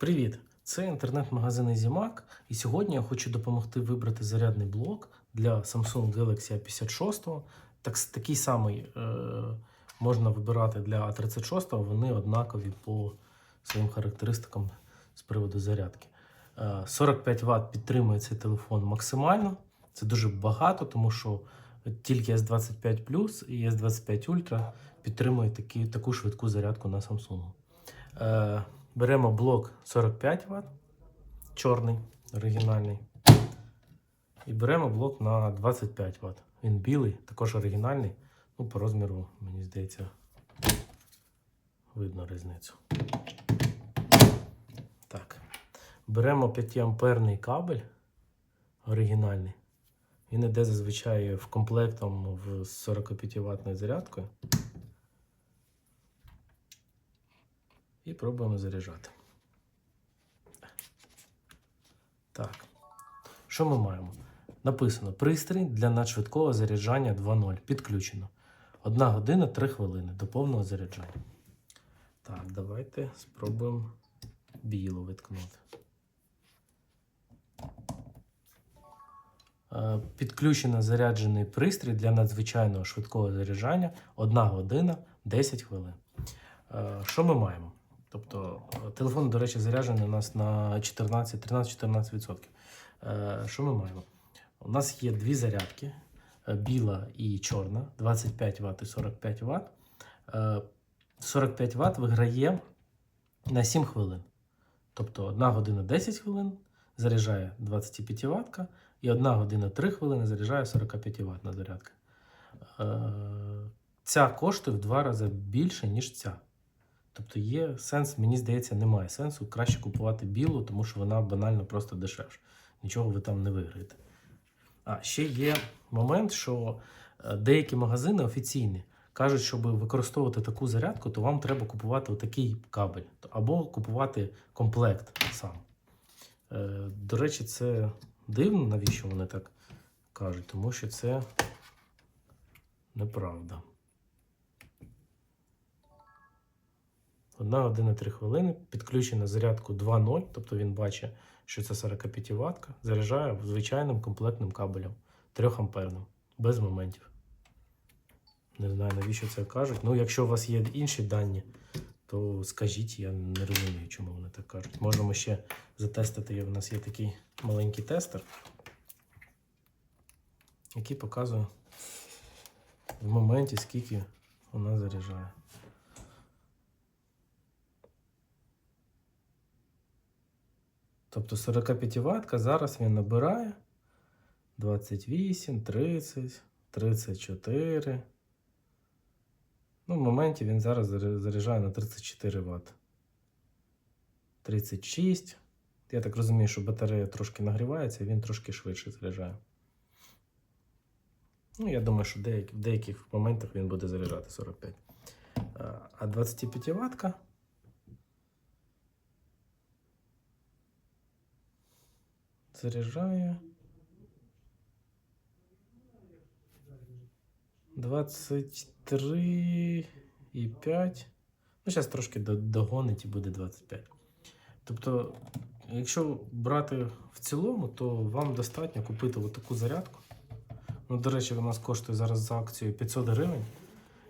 Привіт! Це інтернет-магазин EasyMac, і сьогодні я хочу допомогти вибрати зарядний блок для Samsung Galaxy A56. Так, такий самий е, можна вибирати для A36, вони однакові по своїм характеристикам з приводу зарядки. Е, 45 Вт підтримує цей телефон максимально. Це дуже багато, тому що тільки S25 Plus і S25 Ultra підтримують такі, таку швидку зарядку на Samsung. Е, Беремо блок 45 Вт, чорний, оригінальний. І беремо блок на 25 Вт. Він білий, також оригінальний. Ну, по розміру, мені здається, видно різницю. Так. Беремо 5 амперний кабель оригінальний. Він іде зазвичай в комплектом в 45 ватною зарядкою. І пробуємо заряджати. Так. Що ми маємо? Написано: пристрій для надшвидкого заряджання 2.0. Підключено. 1 година 3 хвилини до повного заряджання. Так, давайте спробуємо білу виткнути. Е, Підключено заряджений пристрій для надзвичайного швидкого заряджання 1 година 10 хвилин. Е, Що ми маємо? Тобто е, телефон, до речі, заряджений у нас на 14, 13-14%. Е, Що ми маємо? У нас є дві зарядки: е, біла і чорна, 25 Вт і 45 Вт. Е, 45 Вт виграє на 7 хвилин. Тобто 1 година 10 хвилин заряджає 25 Вт, і 1 година 3 хвилини заряджає 45 Вт на зарядка. Ця коштує в два рази більше, ніж ця. Тобто є сенс, мені здається, немає сенсу краще купувати білу, тому що вона банально просто дешевша. Нічого ви там не виграєте. А ще є момент, що е, деякі магазини офіційні кажуть, щоб використовувати таку зарядку, то вам треба купувати отакий кабель або купувати комплект сам. Е, До речі, це дивно, навіщо вони так кажуть, тому що це неправда. 1 година 3 хвилини, підключена зарядку 2.0, тобто він бачить, що це 45 Вт, заряджає звичайним комплектним кабелем 3 амперним, без моментів. Не знаю, навіщо це кажуть. Ну, якщо у вас є інші дані, то скажіть, я не розумію, чому вони так кажуть. Можемо ще затестити. У нас є такий маленький тестер, який показує в моменті, скільки вона заряджає. Тобто 45 ватка зараз він набирає 28, 30, 34. Ну, в моменті він зараз заряджає на 34 Вт. 36. Я так розумію, що батарея трошки нагрівається, і він трошки швидше заряджає. Ну, я думаю, що в деяких моментах він буде заряджати 45. А 25 ватка. Заряджає. 23 і 5. Ну, зараз трошки догонить і буде 25. Тобто, якщо брати в цілому, то вам достатньо купити таку зарядку. Ну, до речі, нас коштує зараз за акцію 500 гривень.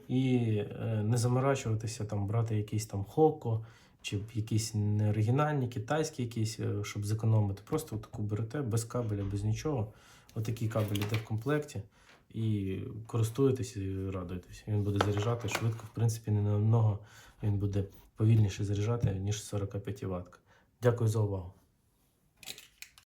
І е, не заморачуватися, там, брати якийсь там Хоко, чи якісь неоригінальні, китайські якісь, е, щоб зекономити. Просто таку берете без кабеля, без нічого. Отакий кабель йде в комплекті. І користуєтесь і радуєтесь. Він буде заряджати швидко, в принципі, не намного він буде повільніше заряджати, ніж 45 Вт. Дякую за увагу.